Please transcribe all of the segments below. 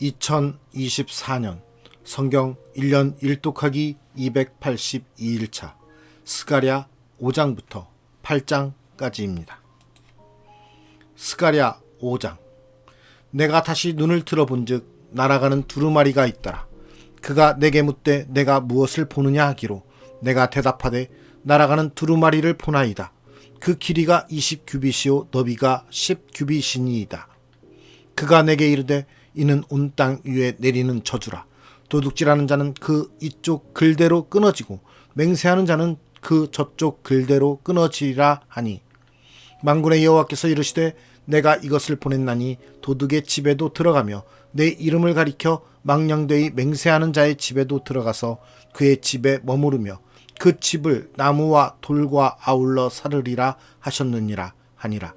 2024년 성경 1년 1독하기 282일차 스가랴 5장부터 8장까지입니다. 스가랴 5장 내가 다시 눈을 들어본즉 날아가는 두루마리가 있더라. 그가 내게 묻되 내가 무엇을 보느냐 하기로 내가 대답하되 날아가는 두루마리를 보나이다. 그 길이가 20 규빗이요 너비가 10 규빗이니이다. 그가 내게 이르되 이는 온 땅 위에 내리는 저주라. 도둑질하는 자는 그 이쪽 글대로 끊어지고 맹세하는 자는 그 저쪽 글대로 끊어지리라 하니 만군의 여호와께서 이르시되 내가 이것을 보냈나니 도둑의 집에도 들어가며 내 이름을 가리켜 망령되이 맹세하는 자의 집에도 들어가서 그의 집에 머무르며 그 집을 나무와 돌과 아울러 사르리라 하셨느니라 하니라.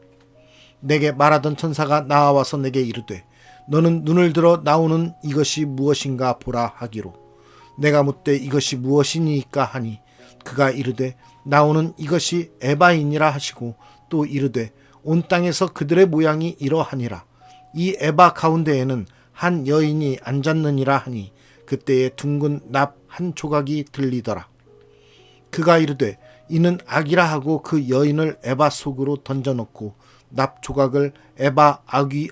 내게 말하던 천사가 나와서 내게 이르되 너는 눈을 들어 나오는 이것이 무엇인가 보라 하기로. 내가 묻되 이것이 무엇이니까 하니 그가 이르되 나오는 이것이 에바이니라 하시고 또 이르되 온 땅에서 그들의 모양이 이러하니라. 이 에바 가운데에는 한 여인이 앉았느니라 하니 그때에 둥근 납 한 조각이 들리더라. 그가 이르되 이는 악이라 하고 그 여인을 에바 속으로 던져놓고 납 조각을 에바 아귀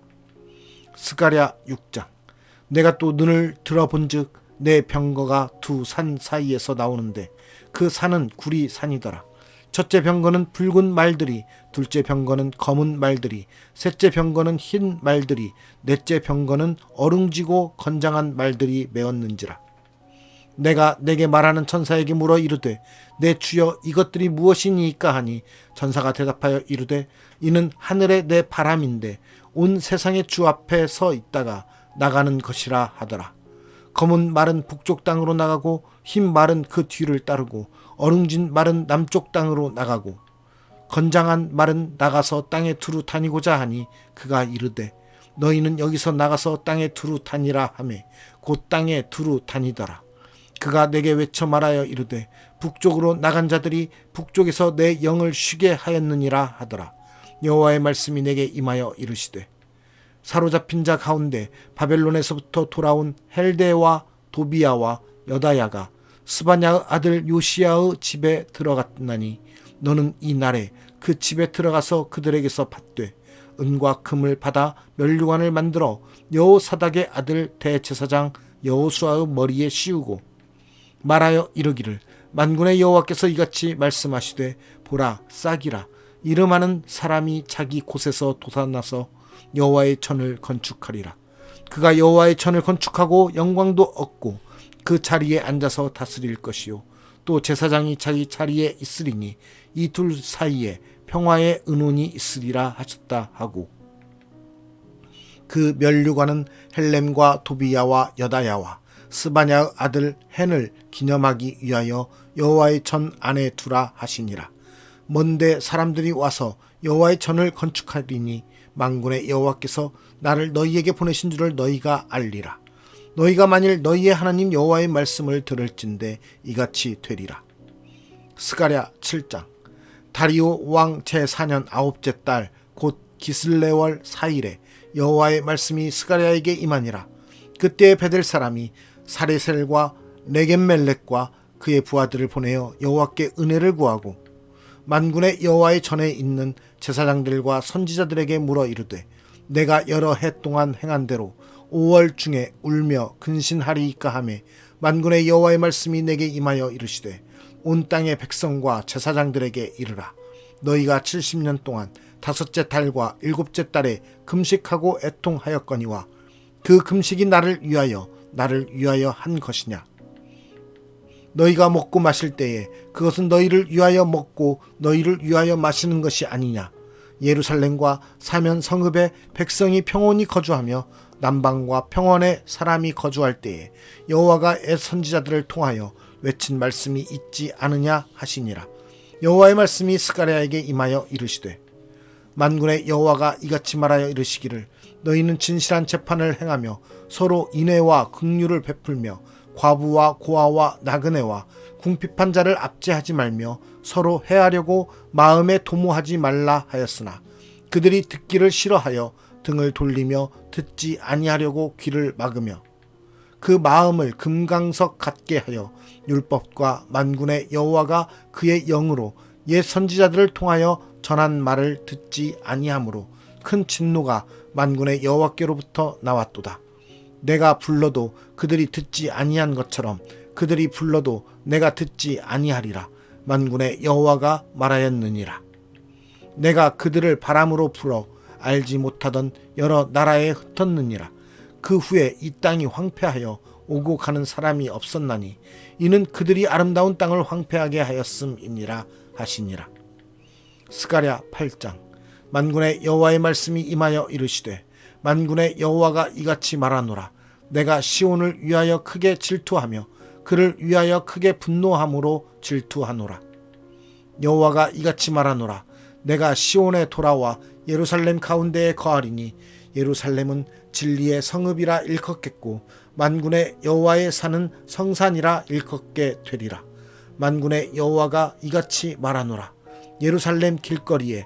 스가랴 6장 내가 또 눈을 들어본즉 내 병거가 두 산 사이에서 나오는데 그 산은 구리 산이더라. 첫째 병거는 붉은 말들이, 둘째 병거는 검은 말들이, 셋째 병거는 흰 말들이, 넷째 병거는 어릉지고 건장한 말들이 메었는지라. 내가 내게 말하는 천사에게 물어 이르되 내 주여 이것들이 무엇이니까 하니 천사가 대답하여 이르되 이는 하늘의 내 바람인데 온 세상의 주 앞에 서 있다가 나가는 것이라 하더라 검은 말은 북쪽 땅으로 나가고 흰 말은 그 뒤를 따르고 어릉진 말은 남쪽 땅으로 나가고 건장한 말은 나가서 땅에 두루 다니고자 하니 그가 이르되 너희는 여기서 나가서 땅에 두루 다니라 하매 곧 땅에 두루 다니더라 그가 내게 외쳐 말하여 이르되 북쪽으로 나간 자들이 북쪽에서 내 영을 쉬게 하였느니라 하더라. 여호와의 말씀이 내게 임하여 이르시되 사로잡힌 자 가운데 바벨론에서부터 돌아온 헬데와 도비야와 여다야가 스바냐 아들 요시야의 집에 들어갔나니 너는 이 날에 그 집에 들어가서 그들에게서 받되 은과 금을 받아 멸류관을 만들어 여호사닥의 아들 대제사장 여호수아의 머리에 씌우고 말하여 이르기를 만군의 여호와께서 이같이 말씀하시되 보라 싹이라 이름하는 사람이 자기 곳에서 도산나서 여호와의 전을 건축하리라. 그가 여호와의 전을 건축하고 영광도 얻고 그 자리에 앉아서 다스릴 것이요. 또 제사장이 자기 자리에 있으리니 이 둘 사이에 평화의 은혼이 있으리라 하셨다 하고. 그 멸류관은 헬렘과 도비야와 여다야와 스바냐 아들 헨을 기념하기 위하여 여호와의 전 안에 두라 하시니라. 먼데 사람들이 와서 여호와의 전을 건축하리니 망군의 여호와께서 나를 너희에게 보내신 줄을 너희가 알리라. 너희가 만일 너희의 하나님 여호와의 말씀을 들을진대 이같이 되리라. 스가랴 7장 다리오 왕 제4년 아홉째 달 곧 기슬레월 4일에 여호와의 말씀이 스가랴에게 임하니라. 그때 베델 사람이 사레셀과 네겐멜렉과 그의 부하들을 보내어 여호와께 은혜를 구하고 만군의 여호와의 전에 있는 제사장들과 선지자들에게 물어 이르되 내가 여러 해 동안 행한 대로 5월 중에 울며 근신하리이까 하매 만군의 여호와의 말씀이 내게 임하여 이르시되 온 땅의 백성과 제사장들에게 이르라 너희가 70년 동안 다섯째 달과 일곱째 달에 금식하고 애통하였거니와 그 금식이 나를 위하여 나를 위하여 한 것이냐? 너희가 먹고 마실 때에 그것은 너희를 위하여 먹고 너희를 위하여 마시는 것이 아니냐? 예루살렘과 사면 성읍에 백성이 평온히 거주하며 남방과 평원에 사람이 거주할 때에 여호와가 옛 선지자들을 통하여 외친 말씀이 있지 않으냐 하시니라. 여호와의 말씀이 스가랴에게 임하여 이르시되 만군의 여호와가 이같이 말하여 이르시기를 너희는 진실한 재판을 행하며 서로 인애와 긍휼을 베풀며 과부와 고아와 나그네와 궁핍한 자를 압제하지 말며 서로 해하려고 마음에 도모하지 말라 하였으나 그들이 듣기를 싫어하여 등을 돌리며 듣지 아니하려고 귀를 막으며 그 마음을 금강석 같게 하여 율법과 만군의 여호와가 그의 영으로 옛 선지자들을 통하여 전한 말을 듣지 아니하므로 큰 진노가 만군의 여호와께로부터 나왔도다. 내가 불러도 그들이 듣지 아니한 것처럼 그들이 불러도 내가 듣지 아니하리라. 만군의 여호와가 말하였느니라. 내가 그들을 바람으로 불어 알지 못하던 여러 나라에 흩었느니라. 그 후에 이 땅이 황폐하여 오고 가는 사람이 없었나니 이는 그들이 아름다운 땅을 황폐하게 하였음이니라 하시니라. 스가랴 8장 만군의 여호와의 말씀이 임하여 이르시되 만군의 여호와가 이같이 말하노라. 내가 시온을 위하여 크게 질투하며 그를 위하여 크게 분노함으로 질투하노라. 여호와가 이같이 말하노라. 내가 시온에 돌아와 예루살렘 가운데에 거하리니 예루살렘은 진리의 성읍이라 일컫겠고 만군의 여호와의 산은 성산이라 일컫게 되리라. 만군의 여호와가 이같이 말하노라. 예루살렘 길거리에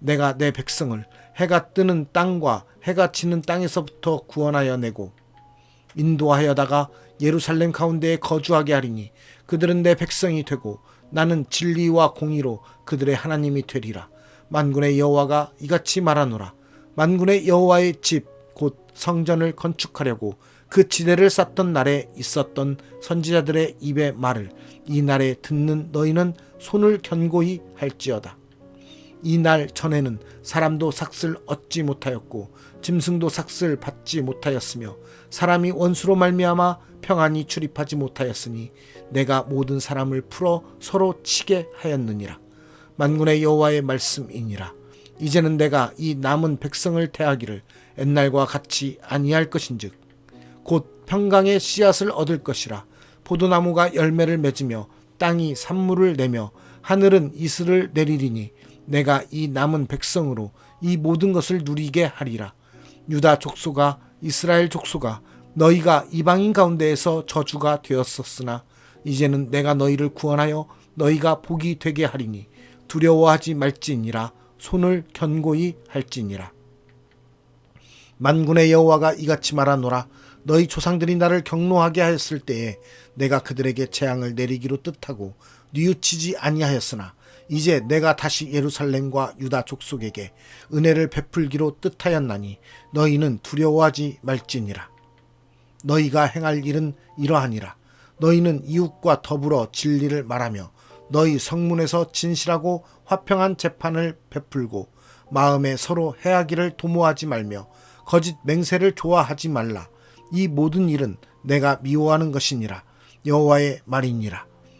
내가 내 백성을 해가 뜨는 땅과 해가 지는 땅에서부터 구원하여 내고 인도하여다가 예루살렘 가운데에 거주하게 하리니 그들은 내 백성이 되고 나는 진리와 공의로 그들의 하나님이 되리라. 만군의 여호와가 이같이 말하노라. 만군의 여호와의 집 곧 성전을 건축하려고 그 지대를 쌓던 날에 있었던 선지자들의 입의 말을 이 날에 듣는 너희는 손을 견고히 할지어다 이날 전에는 사람도 삭슬 얻지 못하였고 짐승도 삭슬 받지 못하였으며 사람이 원수로 말미암아 평안히 출입하지 못하였으니 내가 모든 사람을 풀어 서로 치게 하였느니라. 만군의 여호와의 말씀이니라. 이제는 내가 이 남은 백성을 대하기를 옛날과 같이 아니할 것인즉 곧 평강의 씨앗을 얻을 것이라. 포도나무가 열매를 맺으며 땅이 산물을 내며 하늘은 이슬을 내리리니 내가 이 남은 백성으로 이 모든 것을 누리게 하리라. 유다 족소가 이스라엘 족소가 너희가 이방인 가운데에서 저주가 되었었으나 이제는 내가 너희를 구원하여 너희가 복이 되게 하리니 두려워하지 말지니라. 손을 견고히 할지니라. 만군의 여호와가 이같이 말하노라. 너희 조상들이 나를 경노하게 하였을 때에 내가 그들에게 재앙을 내리기로 뜻하고 뉘우치지 아니하였으나 이제 내가 다시 예루살렘과 유다 족속에게 은혜를 베풀기로 뜻하였나니 너희는 두려워하지 말지니라 너희가 행할 일은 이러하니라 너희는 이웃과 더불어 진리를 말하며 너희 성문에서 진실하고 화평한 재판을 베풀고 마음에 서로 해하기를 도모하지 말며 거짓 맹세를 좋아하지 말라. 이 모든 일은 내가 미워하는 것이니라. 여호와의 말이니라.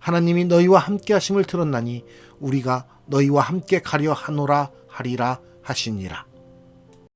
하나님이 너희와 함께 하심을 들었나니 우리가 너희와 함께 가려 하노라 하리라 하시니라